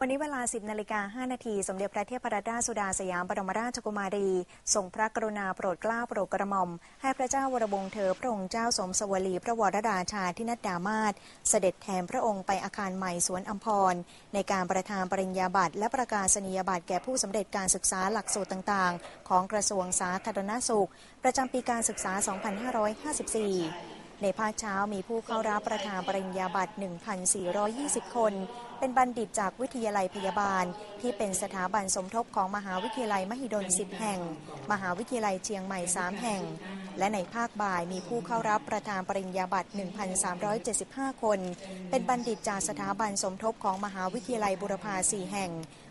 วันนี้เวลา 10นาฬิกา5นาที สมเด็จพระเทพรัตนราชสุดาสยามบรมราชกุมารี ทรงพระกรุณาโปรดเกล้าโปรดกระหม่อม ให้พระเจ้าวรวงศ์เธอพระองค์เจ้าสมสวลี พระวรราชาธินัดดามาศเสด็จแทนพระองค์ไปอาคารใหม่สวนอัมพร ในการประทานปริญญาบัตรและประกาศนียบัตรแก่ผู้สำเร็จการศึกษาหลักสูตรต่างๆ ของกระทรวงสาธารณสุข ประจำปีการศึกษา 2554 ในภาคเช้ามีผู้เข้ารับประทานปริญญาบัตร 1,420 คน เป็นบัณฑิตจากวิทยาลัยพยาบาล ที่เป็นสถาบันสมทบของมหาวิทยาลัยมหิดล 10 แห่ง มหาวิทยาลัยเชียงใหม่ 3 แห่ง และในภาคบ่ายมีผู้เข้ารับประทานปริญญาบัตร 1,375 คน เป็นบัณฑิตจากสถาบันสมทบของมหาวิทยาลัยบุรพา 4 แห่ง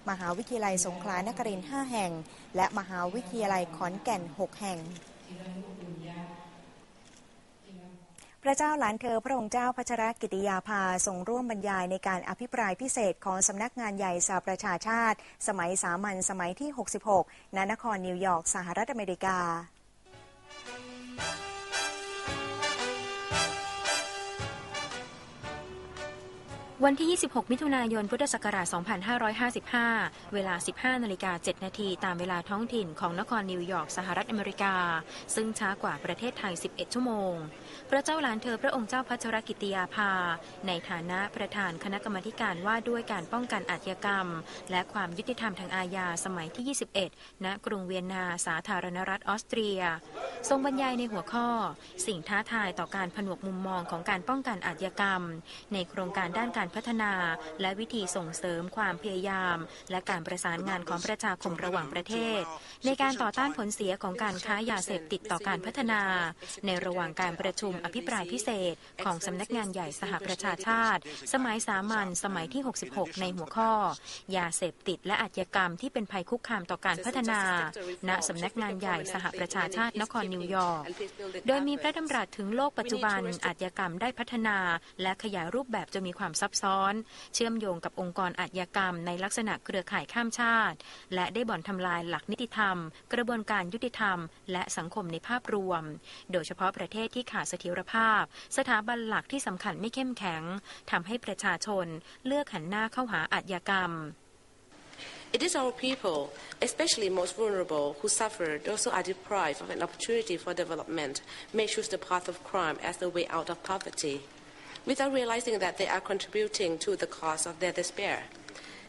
มหาวิทยาลัยสงขลานครินทร์ 5 แห่ง และมหาวิทยาลัยขอนแก่น 6 แห่ง ระเจ้าหลานเธอพระองค์เจ้าพัชรกิติยาภาทรงร่วมบรรยายในการอภิปรายพิเศษของสำนักงานใหญ่สหประชาชาติ สมัยสามัญสมัยที่ 66ณนครนิวยอร์กสหรัฐอเมริกา วันที่ 26 มิถุนายน พุทธศักราช 2555 เวลา 15 นาฬิกา 7 นาทีตามเวลาท้องถิ่นของนครนิวยอร์ก สหรัฐอเมริกา ซึ่งช้ากว่าประเทศไทย 11 ชั่วโมง พระเจ้าหลานเธอพระองค์เจ้าพัชรกิติยาภา ในฐานะประธานคณะกรรมการว่าด้วยการป้องกันอาชญากรรม และความยุติธรรมทางอาญาสมัยที่ 21 ณ กรุงเวียนนา สาธารณรัฐออสเตรีย ทรงบรรยายในหัวข้อ สิ่งท้าทายต่อการผนวกมุมมองของการป้องกันอาชญากรรม ในโครงการด้านการการพัฒนา และวิธีส่งเสริมความพยายาม และการประสานงานของประชาคมระหว่างประเทศ ในการต่อต้านผลเสียของการค้ายาเสพติดต่อการพัฒนา ในระหว่างการประชุมอภิปรายพิเศษ ของสำนักงานใหญ่สหประชาชาติ สมัยสามัญสมัยที่ 66 ในหัวข้อ ยาเสพติดและอาชญากรรมที่เป็นภัยคุกคามต่อการพัฒนา ณสำนักงานใหญ่สหประชาชาตินครนิวยอร์กโดยมีพระดำรัสถึงโลกปัจจุบันอาชญากรรมได้พัฒนา และขยายรูปแบบจะมีความซับซ้อน เชื่อมโยงกับองค์กรอาชญากรรม ในลักษณะเครือข่ายข้ามชาติ และได้บ่อนทำลายหลักนิติธรรม กระบวนการยุติธรรม และสังคมในภาพรวม โดยเฉพาะประเทศที่ขาดเสถียรภาพ สถาบันหลักที่สำคัญไม่เข้มแข็งทำให้ประชาชน เลือกหันหน้าเข้าหาอาชญากรรม It is our people, especially most vulnerable, who suffer, those who are deprived of an opportunity for development, may choose the path of crime as the way out of poverty, without realizing that they are contributing to the cause of their despair.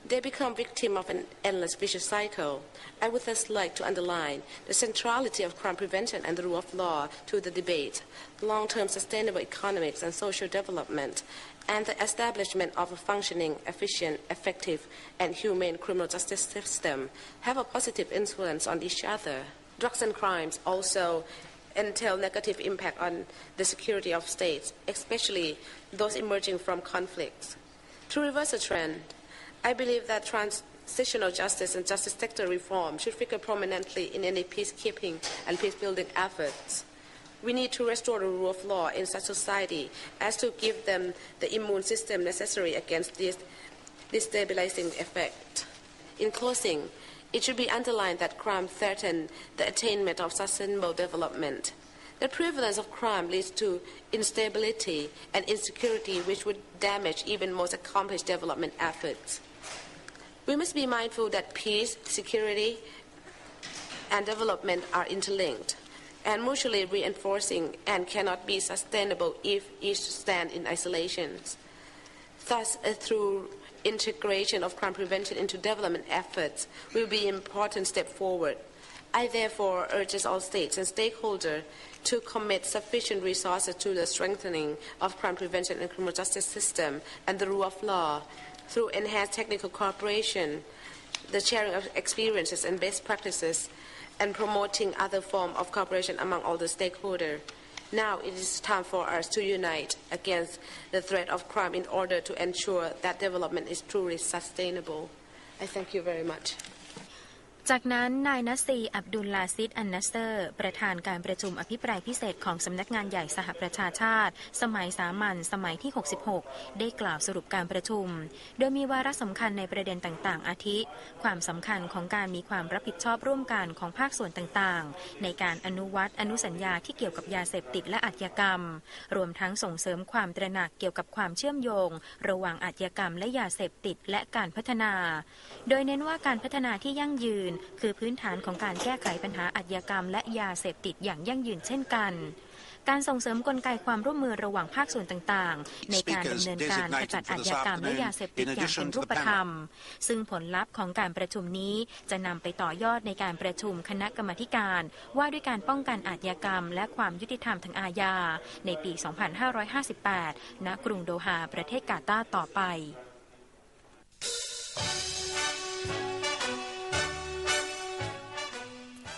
They become victim of an endless vicious cycle. I would thus like to underline the centrality of crime prevention and the rule of law to the debate, long-term sustainable economics and social development, and the establishment of a functioning, efficient, effective, and humane criminal justice system have a positive influence on each other. Drugs and crimes also entail negative impact on the security of states, especially those emerging from conflicts. To reverse the trend, I believe that transitional justice and justice sector reform should figure prominently in any peacekeeping and peace-building efforts. We need to restore the rule of law in such society as to give them the immune system necessary against this destabilizing effect. In closing, it should be underlined that crime threatens the attainment of sustainable development. The prevalence of crime leads to instability and insecurity, which would damage even most accomplished development efforts. We must be mindful that peace, security, and development are interlinked and mutually reinforcing and cannot be sustainable if each stand in isolation. Thus, uh, through integration of crime prevention into development efforts will be an important step forward. I therefore urge all states and stakeholders to commit sufficient resources to the strengthening of crime prevention and criminal justice system and the rule of law through enhanced technical cooperation, the sharing of experiences and best practices, and promoting other forms of cooperation among all the stakeholders. Now it is time for us to unite against the threat of crime in order to ensure that development is truly sustainable. I thank you very much. จากนั้นนายนัสซีอับดุลลาซิดอันนัสเซอร์ ประธานการประชุมอภิปรายพิเศษของสำนักงานใหญ่สหประชาชาติ สมัยสามัญสมัยที่ 66 ได้กล่าวสรุปการประชุม โดยมีวาระสำคัญในประเด็นต่างๆ อาทิ ความสำคัญของการมีความรับผิดชอบร่วมกันของภาคส่วนต่างๆ ในการอนุวัตอนุสัญญาที่เกี่ยวกับยาเสพติดและอาชญากรรม รวมทั้งส่งเสริมความตระหนักเกี่ยวกับความเชื่อมโยง ระหว่างอาชญากรรมและยาเสพติดและการพัฒนา โดยเน้นว่าการพัฒนาที่ยั่งยืนคือพื้นฐานของการแก้ไขปัญหาอาชญากรรม และยาเสพติดอย่างยั่งยืนเช่นกันการส่งเสริมกลไกความร่วมมือระหว่างภาคส่วนต่างๆ ในการดำเนินการขจัดอาชญากรรมและยาเสพติดอย่างเป็นรูปธรรม ซึ่งผลลัพธ์ของการประชุมนี้จะนำไปต่อยอดในการประชุมคณะกรรมการ ว่าด้วยการป้องกันอาชญากรรม และความยุติธรรมทางอาญาในปี 2558 ณ กรุงโดฮา ประเทศกาตาร์ต่อไป